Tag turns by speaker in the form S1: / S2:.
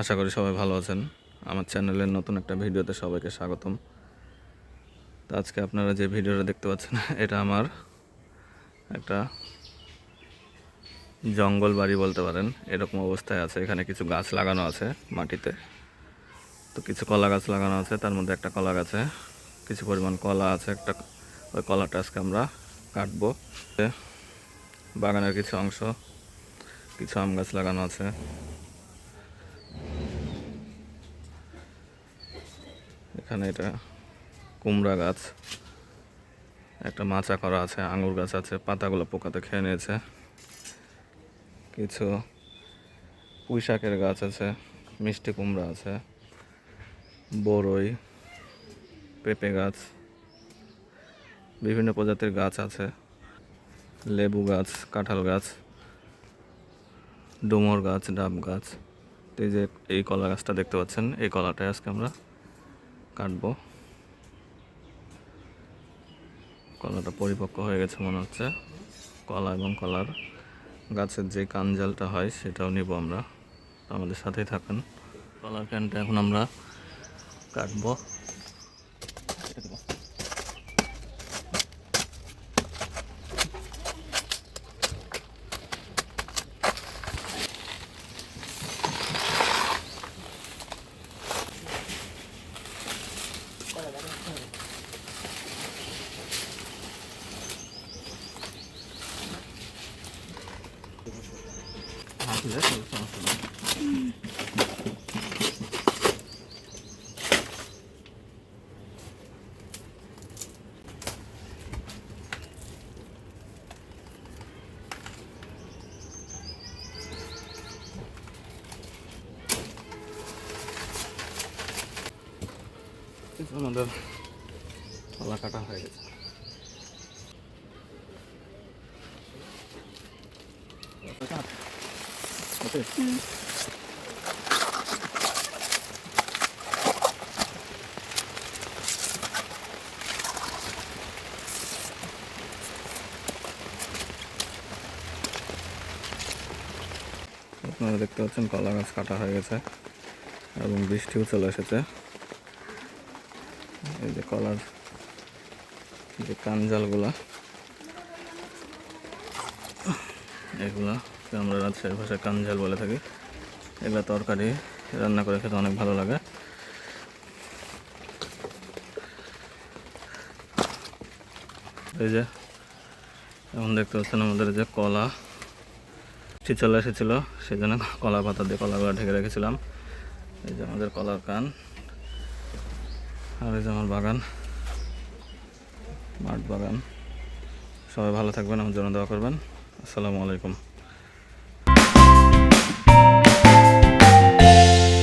S1: আশা করি সবাই ভালো আছেন। আমার চ্যানেলের নতুন একটা ভিডিওতে সবাইকে স্বাগতম। তো আজকে আপনারা যে ভিডিওটা দেখতে পাচ্ছেন, এটা আমার একটা জঙ্গল বাড়ি বলতে পারেন। এরকম অবস্থায় আছে। এখানে কিছু গাছ লাগানো আছে মাটিতে। তো কিছু কলা গাছ লাগানো আছে, তার মধ্যে একটা কলা গাছে। কিছু পরিমাণ কলা আছে, একটা ওই কলাটা আজকে আমরা কাটবো। বাগানের কিছু অংশ, কিছু আম গাছ লাগানো আছে। এখানে এটা কুমড়া গাছ। একটা মাচা করা আছে, আঙুর গাছ আছে, পাতাগুলো পোকাতে খেয়ে নিয়েছে। কিছু পুঁই শাকের গাছ আছে, মিষ্টি কুমড়া আছে বড়ই পেঁপে গাছ, বিভিন্ন প্রজাতির গাছ আছে। লেবু গাছ, কাঁঠাল গাছ, ডুমুর গাছ, ডাব গাছ। এই যে এই কলা গাছটা দেখতে পাচ্ছেন, এই কলাটাই আজকে আমরা কাটবো। কলাটা পরিপক্ক হয়ে গেছে মনে হচ্ছে। কলা এবং কলার গাছের যে কানজালটা হয় সেটাও নিব আমরা। আমাদের সাথেই থাকেন। কলার ক্যানটা এখন আমরা কাটবো। 死的时候上死的。嗯。这怎么的？好了，咔嚓，还有。আপনারা দেখতে পাচ্ছেন কলা গাছ কাটা হয়ে গেছে এবং বৃষ্টিও চলে এসেছে। এই যে কলার যে কানজালগুলা, এগুলা আমরা রাজশাহী ভাষায় কানজাল বলে থাকি। এগুলা তরকারি, রান্না করে খেতে অনেক ভালো লাগে। এই যে, এখন দেখতে পাচ্ছেন আমাদের যে কলা। চলে এসেছিল সেই জন্য কলা পাতা দিয়ে কলাগুলো ঢেকে রেখেছিলাম। এই যে আমাদের কলার কান। আর এই যে আমার বাগান, মাঠ বাগান। সবাই ভালো থাকবেন, আমার জন্য দোয়া করবেন। আসসালামু আলাইকুম।